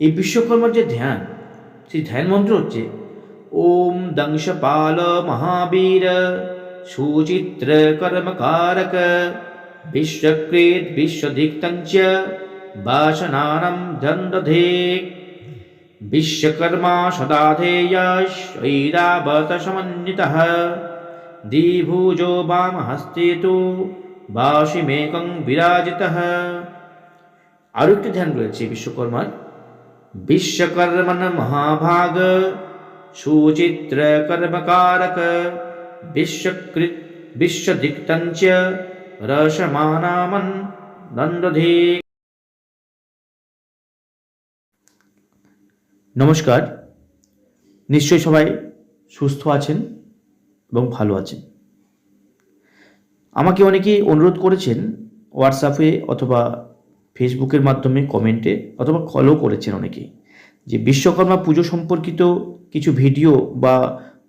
এই বিশ্বকর্মার যে ধ্যান, সেই ধ্যান মন্ত্র হচ্ছে, ওম দংশপাল মহাবীর সুচিত্র কর্মকারক বিশ্বকৃত বিশ্বদিক্তঞ্চ বাসনানম দণ্ডধে বিশ্বকর্মা সদাধেয় শৈরাবত সমন্বিতः দ্বিভুজো বামহস্তে তু বাসিমেকং বিরাজিতः। আরও একটি ধ্যান রয়েছে বিশ্বকর্মার। বিশ্বকর্মণ মহাভাগ, সুচিত্র কর্মকারক বিশ্বকৃত বিশ্বদিক্তঞ্চ, রসমানামন দণ্ডধে নমস্কার। নিশ্চয়ই সবাই সুস্থ আছেন এবং ভালো আছেন। আমাকে অনেকেই অনুরোধ করেছেন হোয়াটসঅ্যাপে অথবা ফেসবুকের মাধ্যমে কমেন্টে অথবা কলও করেছেন অনেকেই যে বিশ্বকর্মা পুজো সম্পর্কিত কিছু ভিডিও বা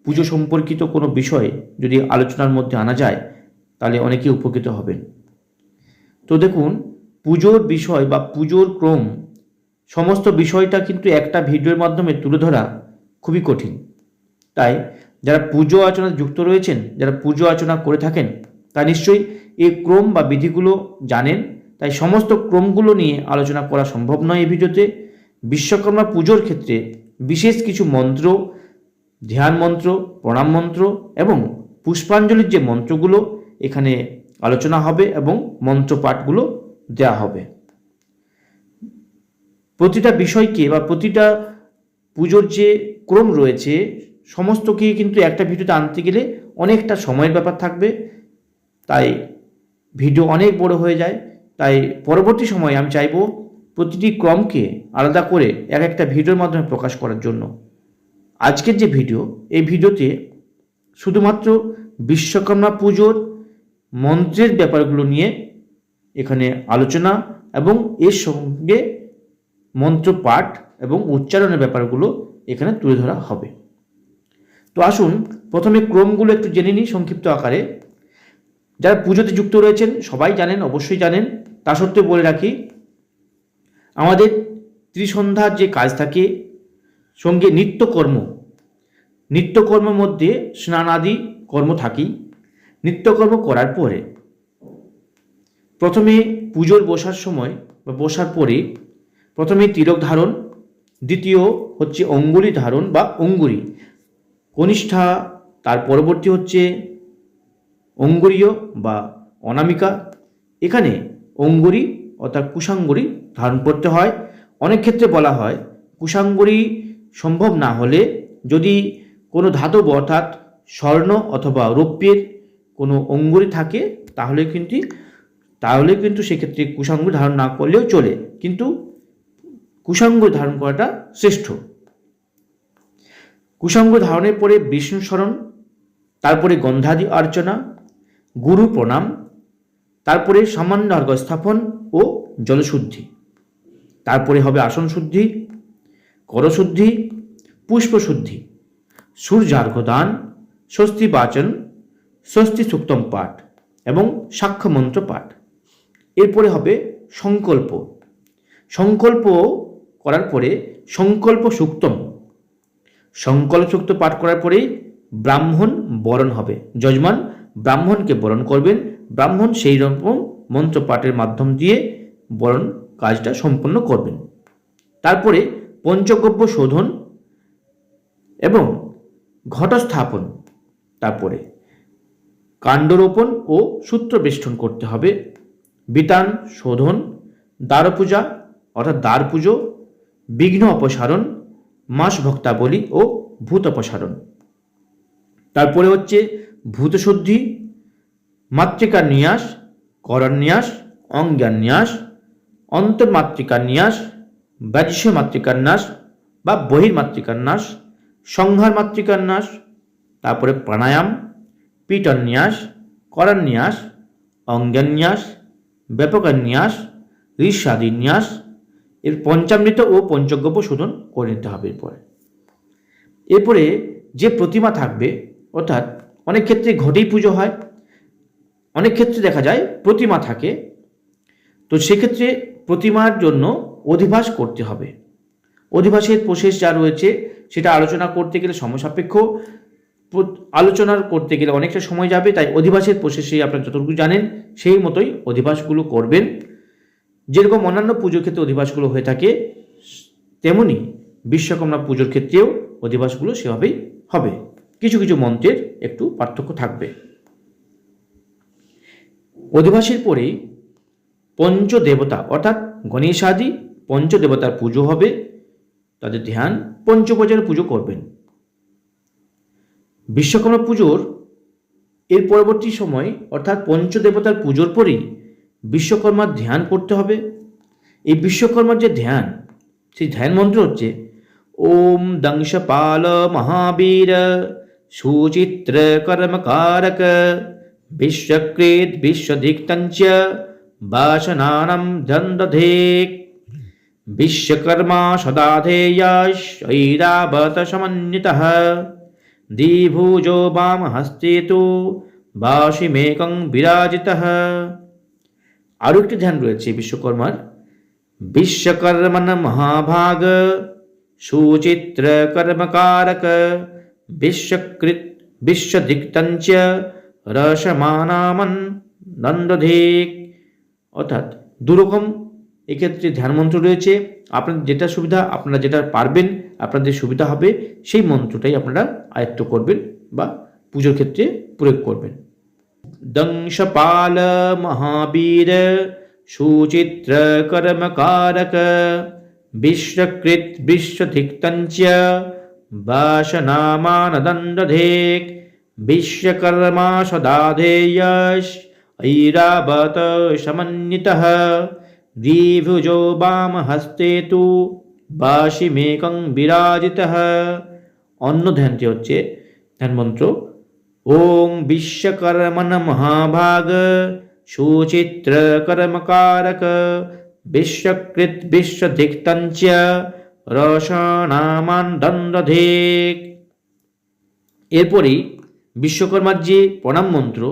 পুজো সম্পর্কিত কোনো বিষয় যদি আলোচনার মধ্যে আনা যায়, তাহলে অনেকেই উপকৃত হবেন। তো দেখুন, পুজোর বিষয় বা পুজোর ক্রম, সমস্ত বিষয়টা কিন্তু একটা ভিডিওর মাধ্যমে তুলে ধরা খুবই কঠিন। তাই যারা পুজো আচরণে যুক্ত রয়েছেন, যারা পুজো আচরণা করে থাকেন তা নিশ্চয়ই এই ক্রম বা বিধিগুলো জানেন তাই সমস্ত ক্রমগুলো নিয়ে আলোচনা করা সম্ভব নয় এই ভিডিওতে। বিশ্বকর্মা পুজোর ক্ষেত্রে বিশেষ কিছু মন্ত্র, ধ্যান মন্ত্র, প্রণাম মন্ত্র এবং পুষ্পাঞ্জলির যে মন্ত্রগুলো এখানে আলোচনা হবে এবং মন্ত্র পাঠগুলো দেওয়া হবে। প্রতিটা বিষয়কে বা প্রতিটা পুজোর যে ক্রম রয়েছে, সমস্তকে কিন্তু একটা ভিডিওতে আনতে গেলে অনেকটা সময়ের ব্যাপার থাকবে। তাই ভিডিও অনেক বড় হয়ে যায়। তাই পরবর্তী সময়ে আমি চাইব প্রতিটি ক্রমকে আলাদা করে এক একটা ভিডিওর মাধ্যমে প্রকাশ করার জন্য। আজকের যে ভিডিও, এই ভিডিওতে শুধুমাত্র বিশ্বকর্মা পুজোর মন্ত্রের ব্যাপারগুলো নিয়ে এখানে আলোচনা এবং এর সঙ্গে মন্ত্র পাঠ এবং উচ্চারণের ব্যাপারগুলো এখানে তুলে ধরা হবে। তো আসুন, প্রথমে ক্রমগুলো একটু জেনে নিই সংক্ষিপ্ত আকারে। যারা পুজোতে যুক্ত রয়েছেন, সবাই জানেন, অবশ্যই জানেন তা সত্ত্বেও বলে রাখি, আমাদের ত্রিসন্ধ্যার যে কাজ থাকে, সঙ্গে নিত্যকর্ম, নিত্যকর্মের মধ্যে স্নানাদি কর্ম থাকি, নিত্যকর্ম করার পরে। প্রথমে পুজোর বসার সময় বা বসার পরে প্রথমে তিলক ধারণ, দ্বিতীয় হচ্ছে অঙ্গুলি ধারণ বা অঙ্গুরি। কনিষ্ঠা, তার পরবর্তী হচ্ছে অঙ্গুরীয় বা অনামিকা। এখানে অঙ্গুরি অর্থাৎ কুশাঙ্গুরি ধারণ করতে হয়। অনেক ক্ষেত্রে বলা হয়, কুশাঙ্গুরি সম্ভব না হলে যদি কোনো ধাতব অর্থাৎ স্বর্ণ অথবা রৌপ্যের কোনো অঙ্গুরি থাকে, তাহলে কিন্তু তাহলে কিন্তু সেক্ষেত্রে কুশাঙ্গুরি ধারণ না করলেও চলে। কিন্তু কুশাঙ্গুরি ধারণ করাটা শ্রেষ্ঠ। কুশাঙ্গ ধারণের পরে বিষ্ণু স্মরণ তারপরে গন্ধাদি অর্চনা, গুরু প্রণাম তারপরে সামান্য অর্ঘ স্থাপন ও জলশুদ্ধি। তারপরে হবে আসন শুদ্ধি, করশুদ্ধি, পুষ্পশুদ্ধি সূর্যার্ঘ দান স্বস্তি বাচন স্বস্তি সুক্তম পাঠ এবং সাক্ষ্য মন্ত্র পাঠ। এরপরে হবে সংকল্প। সংকল্প করার পরে সংকল্প সুক্তম সংকল্প সুক্ত পাঠ করার পরেই ব্রাহ্মণ বরণ হবে। যজমান ব্রাহ্মণকে বরণ করবেন ব্রাহ্মণ সেই রকম মন্ত্র পাঠের মাধ্যম দিয়ে বরণ কাজটা সম্পন্ন করবেন। তারপরে পঞ্চগব্য শোধন এবং ঘটস্থাপন। তারপরে কাণ্ডরোপণ ও সূত্র বেষ্টন করতে হবে। বিতান শোধন, দ্বারপূজা অর্থাৎ দ্বার পুজো বিঘ্ন অপসারণ, মাস ভক্তাবলী ও ভূত অপসারণ। তারপরে হচ্ছে ভূতশুদ্ধি মাতৃকার নিয়াস করার নিয়াস অঙ্গার নিয়াস অন্তর্মাতৃকার নিয়াস বাহ্য মাতৃকার নাশ বা বহির্মাতৃকার নাশ, সংহার মাতৃকার নাশ, তারপরে প্রাণায়াম পিটন্যাস করান্যাস অঙ্গান্যাস ব্যাপকান্যাস ঋষাদিন্যাস এর পঞ্চামৃত ও পঞ্চগব্য শোধন করে নিতে হবে এরপরে। এরপরে যে প্রতিমা থাকবে, অর্থাৎ অনেক ক্ষেত্রে ঘটেই পুজো হয় অনেক ক্ষেত্রে দেখা যায় প্রতিমা থাকে। তো সেক্ষেত্রে প্রতিমার জন্য অধিবাস করতে হবে। অধিবাসের প্রসেস যা রয়েছে, সেটা আলোচনা করতে গেলে সমসাপেক্ষ প্র- আলোচনা করতে গেলে অনেকটা সময় যাবে, তাই অধিবাসের প্রসেসে আপনারা যতটুকু জানেন, সেই মতোই অধিবাসগুলো করবেন। যেরকম অন্যান্য পুজোর ক্ষেত্রে অধিবাসগুলো হয়ে থাকে, তেমনি বিশ্বকর্মা পুজোর ক্ষেত্রেও অধিবাসগুলো সেভাবেই হবে। কিছু কিছু মন্ত্রের একটু পার্থক্য থাকবে। অধিবাসের পরেই পঞ্চদেবতা, অর্থাৎ গণেশাদি পঞ্চদেবতার পুজো হবে। তাদের ধ্যান পঞ্চপূজার পুজো করবেন। বিশ্বকর্মা পুজোর এর পরবর্তী সময়, অর্থাৎ পঞ্চদেবতার পুজোর পরেই বিশ্বকর্মার ধ্যান করতে হবে। এই বিশ্বকর্মার যে ধ্যান, সেই ধ্যান মন্ত্র হচ্ছে, ওম দংশপাল মহাবীর সুচিত্র কর্মকারক বিশ্বকৃত বিশ্বদিক্তঞ্চ বাসনানম দন্দধেক বিশ্বকর্মা সদাধেয়ৈরাবত সমন্বিতः দ্বিভুজো বামহস্তে তু বাসিমেকং বিরাজিতः আরও একটি ধ্যান রয়েছে বিশ্বকর্মার বিশ্বকর্মণ মহাভাগ সুচিত্র কর্মকারক বিশ্বকৃত বিশ্বদিক্তঞ্চ রসমানামন নন্দধিক। অর্থাৎ দুরকম এক্ষেত্রে ধ্যান মন্ত্র রয়েছে। আপনাদের যেটা সুবিধা, আপনারা যেটা পারবেন, আপনাদের সুবিধা হবে, সেই মন্ত্রটাই আপনারা আয়ত্ত করবেন বা পুজোর ক্ষেত্রে প্রয়োগ করবেন। দংশপাল মহাবীর সুচিত্র কর্মকারক বিশ্বকৃত বিশ্বধিক্তঞ্চ বাসনামানদণ্ডধেক। বিশ্বকর্মা সদাধেয়শ ঐরাবত সমন্বিতः দ্বিভুজো বামহস্তে তু বাসিমেকং বিরাজিতः অন্য ধ্যানটি হচ্ছে ধ্যান মন্ত্র। ওং বিশ্বকর্মণ মহাভাগ, সুচিত্র কর্মকারক, বিশ্বকৃত বিশ্বধিক্তঞ্চ রসনামান দণ্ডধেক এরপরেই বিশ্বকর্মার যে প্রণাম মন্ত্র,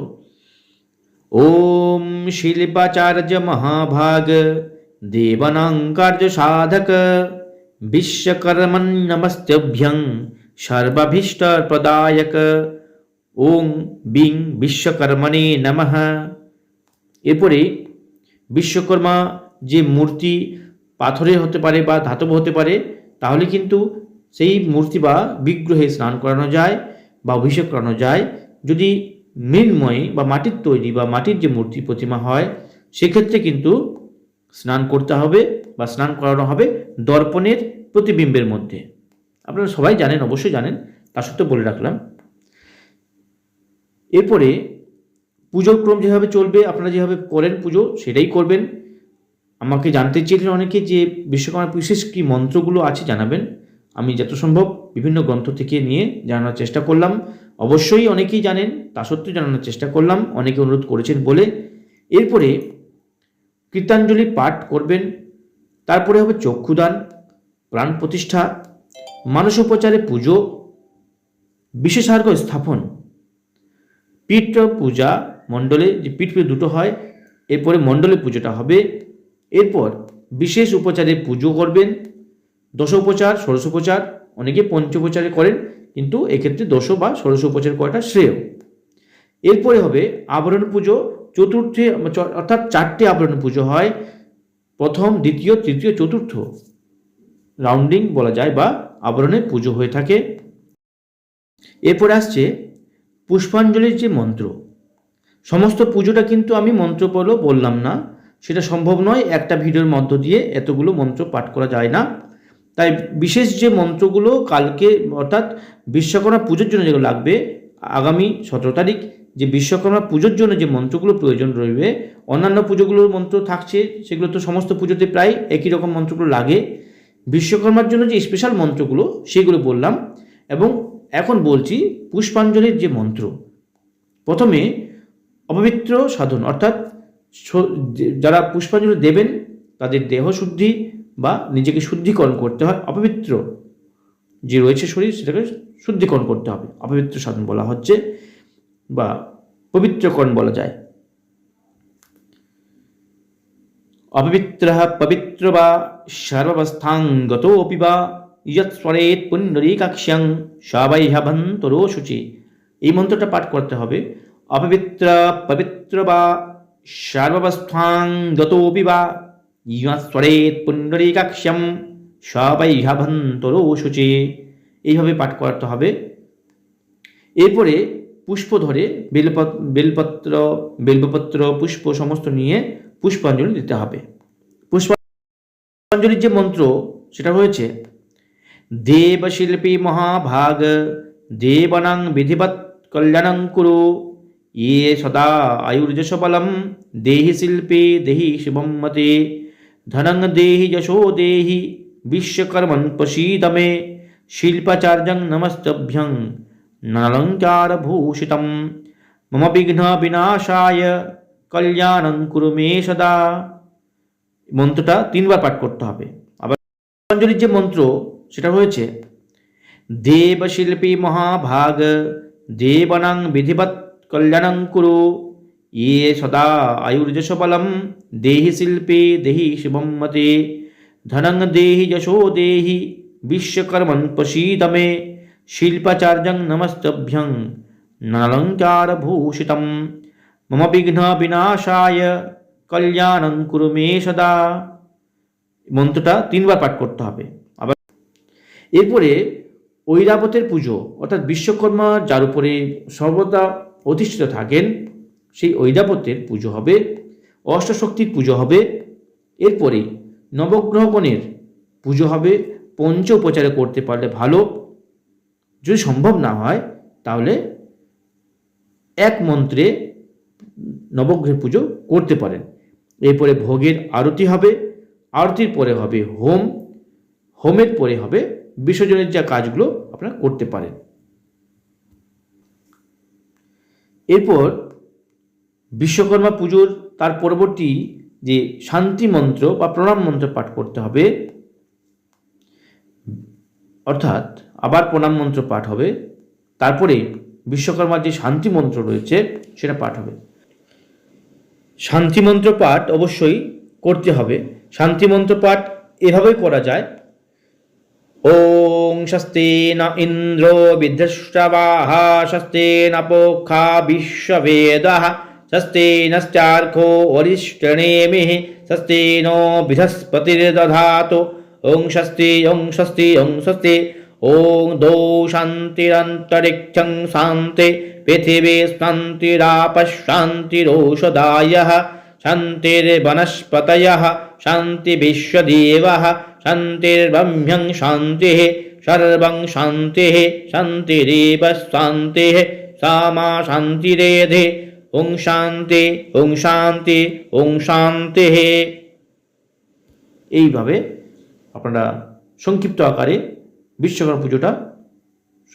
ওম শিল্পাচার্য মহাভাগ দেবনাঙ্কার্য সাধক বিশ্বকর্মণ নমস্তেভ্যং সর্বাভীষ্ট প্রদায়ক ওং বিং বিশ্বকর্মণে নমঃ। এরপরে বিশ্বকর্মা যে মূর্তি পাথরের হতে পারে বা ধাতব হতে পারে, তাহলে কিন্তু সেই মূর্তি বা বিগ্রহে স্নান করানো যায়। বা অভিষেক করানো যায়, যদি মৃন্ময় বা মাটির তৈরি বা মাটির যে মূর্তি প্রতিমা হয়, সেক্ষেত্রে কিন্তু স্নান করতে হবে বা স্নান করানো হবে দর্পণের প্রতিবিম্বের মধ্যে। আপনারা সবাই জানেন, অবশ্যই জানেন, তা সত্ত্বেও বলে রাখলাম। এরপরে পুজোর ক্রম যেভাবে চলবে, আপনারা যেভাবে করেন পুজো, সেটাই করবেন। আমাকে জানতে চেয়েছিলেন অনেকে যে বিশ্বকর্মা বিশেষ কী মন্ত্রগুলো আছে জানাবেন। আমি যত সম্ভব বিভিন্ন গ্রন্থ থেকে নিয়ে জানানোর চেষ্টা করলাম। অবশ্যই অনেকেই জানেন, তা সত্ত্বেও জানানোর চেষ্টা করলাম। অনেকে অনুরোধ করেছেন বলে। এরপরে কীর্তাঞ্জলি পাঠ করবেন, তারপরে হবে চক্ষুদান, প্রাণ প্রতিষ্ঠা, মানসোপচারে পুজো, বিশেষার্ঘ স্থাপন পীঠ পূজা মণ্ডলে, যে পীঠ পুজো দুটো হয়, এরপরে মণ্ডলে পুজোটা হবে। এরপর বিশেষ উপচারে পুজো করবেন। দশোপচার, ষোড়শোপচার, অনেকে পঞ্চোপচারে করেন, কিন্তু এক্ষেত্রে দশ বা ষোড়শোপচার করাটা শ্রেয়। এরপরে হবে আবরণ পুজো, চতুর্থে অর্থাৎ চারটে আবরণ পুজো হয়। প্রথম, দ্বিতীয়, তৃতীয়, চতুর্থ। রাউন্ডিং বলা যায় বা আবরণের পুজো হয়ে থাকে। এরপরে আসছে পুষ্পাঞ্জলির যে মন্ত্র। সমস্ত পুজোটা কিন্তু আমি মন্ত্র বললাম না। সেটা সম্ভব নয় একটা ভিডিওর মধ্য দিয়ে এতগুলো মন্ত্র পাঠ করা যায় না। তাই বিশেষ যে মন্ত্রগুলো কালকে অর্থাৎ বিশ্বকর্মা পুজোর জন্য যেগুলো লাগবে, আগামী সতেরো তারিখ যে বিশ্বকর্মা পুজোর জন্য যে মন্ত্রগুলো প্রয়োজন রইবে, অন্যান্য পুজোগুলোর মন্ত্র থাকছে, সেগুলো তো সমস্ত পুজোতে প্রায় একই রকম মন্ত্রগুলো লাগে। বিশ্বকর্মার জন্য যে স্পেশাল মন্ত্রগুলো, সেগুলো বললাম এবং এখন বলছি পুষ্পাঞ্জলির যে মন্ত্র। প্রথমে অপবিত্র সাধন, অর্থাৎ যারা পুষ্পাঞ্জলি দেবেন, তাদের দেহ শুদ্ধি বা নিজেকে শুদ্ধিকরণ করতে হয়, অপবিত্র যে রয়েছে শরীর সেটাকে শুদ্ধিকরণ করতে হবে। অপবিত্র সাধন বলা হচ্ছে বা পবিত্রকরণ বলা যায়। অপবিত্র পবিত্র বা সর্বাবস্থাঙ্গতোপি বা ইয়ৎস্বরেত পুণ্ডরীকাক্ষ্যং সবাইহবন্তরো শুচি এই মন্ত্রটা পাঠ করতে হবে। অপবিত্র পবিত্র বা সর্বাবস্থাঙ্গতোপি বা ইয়ৎস্বরেত পুণ্ডরীকাক্ষ্যং সবাইহবন্তরো শুচি এইভাবে পাঠ করাতে হবে। এরপরে পুষ্প ধরে বেলপত বেলপত্র বেলপত্র, পুষ্প সমস্ত নিয়ে পুষ্পাঞ্জলি দিতে হবে। পুষ্পাঞ্জলির যে মন্ত্র, সেটা হয়েছে, দেবশিল্পী মহাভাগ, দেবনাং বিধিবৎ কল্যাণং কুরু। ইয়ে সদা আয়ুর্যশবলম দেহি শিল্পে, দেহি শিবম মতে। ধনং দেহি বিশ্বকর্মণ প্রসীদ মে শিল্পাচার্যং নমস্তভ্যং নালঙ্কারভূষিতম মম বিঘ্ন বিনাশায় কল্যাণং কুরু মে সদা মন্ত্রটা তিনবার পাঠ করতে হবে। আবার অঞ্জলির যে মন্ত্র, সেটা হয়েছে, দেবশিল্পী মহাভাগ, দেবনাং বিধিবৎ কল্যাণং কুরু। ইয়ে সদা আয়ুর্যশবলম দেহি শিল্পে দেহি শিবম মতে, ধনং দেহি যশো দেহি বিশ্বকর্মণ প্রসীদ মে শিল্পাচার্যং নমস্তভ্যং নালঙ্কারভূষিতম। মম বিঘ্ন কল্যাণং কুরু মে সদা। মন্ত্রটা তিনবার পাঠ করতে হবে। আবার এরপরে ঐরাবতের পুজো, অর্থাৎ বিশ্বকর্মা যার উপরে সর্বদা অধিষ্ঠিত থাকেন সেই ঐরাবতের পুজো হবে, অষ্টশক্তির পুজো হবে, এরপরে নবগ্রহগণের পুজো হবে পঞ্চ উপচারে করতে পারলে ভালো, যদি সম্ভব না হয়, তাহলে এক মন্ত্রে নবগ্রহ পুজো করতে পারেন। এরপরে ভোগের আরতি হবে, আরতির পরে হবে হোম, হোমের পরে হবে বিসর্জনের যা কাজগুলো আপনারা করতে পারেন। এরপর বিশ্বকর্মা পুজোর তার পরবর্তী যে শান্তি মন্ত্র বা প্রণাম মন্ত্র পাঠ করতে হবে, অর্থাৎ আবার প্রণাম মন্ত্র পাঠ হবে, তারপরে বিশ্বকর্মার যে শান্তি মন্ত্র রয়েছে সেটা পাঠ হবে। শান্তি মন্ত্র পাঠ অবশ্যই করতে হবে। শান্তি মন্ত্র পাঠ এভাবেই করা যায়। ওং স্বস্তি ন ইন্দ্র বিধ্বষ্টবাহ স্বস্তি ন পোখা स्वस्ति वरिष्ठणेमिः स्वस्ति बृहस्पतिर्दधातु ॐ स्वस्ति ॐ स्वस्ति ॐ स्वस्ति ॐ दो शान्तिरन्तरिक्षं शान्ति पृथिवी शान्तिरोषधायः शान्तिर्वनस्पतयः शान्तिविश्वदेवः शान्तिर्ब्रह्म्यं शान्तिः सर्वं शान्तिः शान्तिरेव शान्तिः सा मा शान्तिरेधे ওং শান্তি ওং শান্তি, ওং শান্তিः এইভাবে আপনারা সংক্ষিপ্ত আকারে বিশ্বকর্মা পুজোটা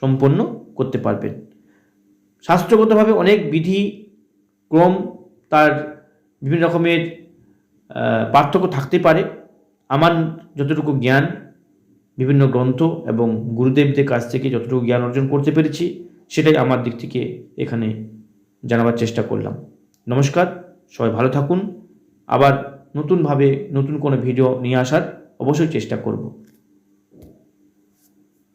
সম্পন্ন করতে পারবেন। শাস্ত্রগতভাবে অনেক বিধি, ক্রম তার বিভিন্ন রকমের পার্থক্য থাকতে পারে। আমার যতটুকু জ্ঞান, বিভিন্ন গ্রন্থ এবং গুরুদেবদের কাছ থেকে যতটুকু জ্ঞান অর্জন করতে পেরেছি, সেটাই আমার দিক থেকে এখানে জানাবার চেষ্টা করলাম। নমস্কার, সবাই ভালো থাকুন। আবার নতুনভাবে নতুন কোনো ভিডিও নিয়ে আসার অবশ্যই চেষ্টা করব।